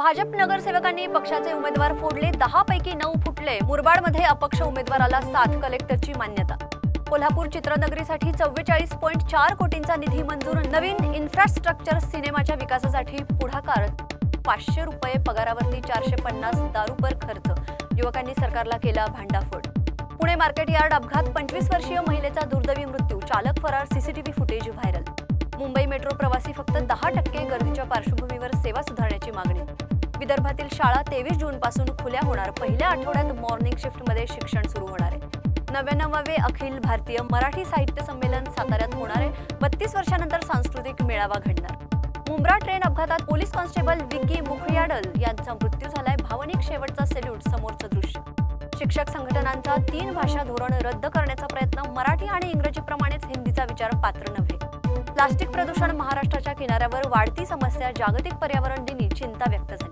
भाजप नगरसेवकांनी पक्षाचे उमेदवार फोडले दहा पैकी नऊ फुटले. मुरबाडमध्ये अपक्ष उमेदवाराला सात कलेक्टरची मान्यता. कोल्हापूर चित्रनगरीसाठी चव्वेचाळीस पॉईंट चार कोटींचा निधी मंजूर. नवीन इन्फ्रास्ट्रक्चर सिनेमाच्या विकासासाठी पुढाकार. पाचशे रुपये पगारावरती चारशे पन्नास दारूपर खर्च. युवकांनी सरकारला केला भांडाफोड. पुणे मार्केट यार्ड अपघात. पंचवीस वर्षीय महिलेचा दुर्दैवी मृत्यू. चालक फरार. CCTV footage viral. Mumbai metro प्रवासी फक्त दहा टक्के गर्दीच्या पार्श्वभूमीवर सेवा सुधारण्याची मागणी. विदर्भातील शाळा तेवीस जून पासून खुल्या होणार. पहिल्या आठवड्यात मॉर्निंग शिफ्टमध्ये शिक्षण सुरू होणार आहे. नव्याण्णवावे अखिल भारतीय मराठी साहित्य संमेलन साताऱ्यात होणार आहे. बत्तीस वर्षानंतर सांस्कृतिक मेळावा घडणार. मुंब्रा ट्रेन अपघातात पोलीस कॉन्स्टेबल विकी मुखयाडल यांचा मृत्यू झालाय. भावनिक शेवटचा सेल्यूट समोरचं दृश्य. शिक्षक संघटनांचा तीन भाषा धोरण रद्द करण्याचा प्रयत्न मराठी आणि इंग्रजीप्रमाणेच हिंदीचा विचार पात्र नव्हे. प्लास्टिक प्रदूषण महाराष्ट्राच्या किनाऱ्यावर वाढती समस्या जागतिक पर्यावरण दिनी चिंता व्यक्त झाली.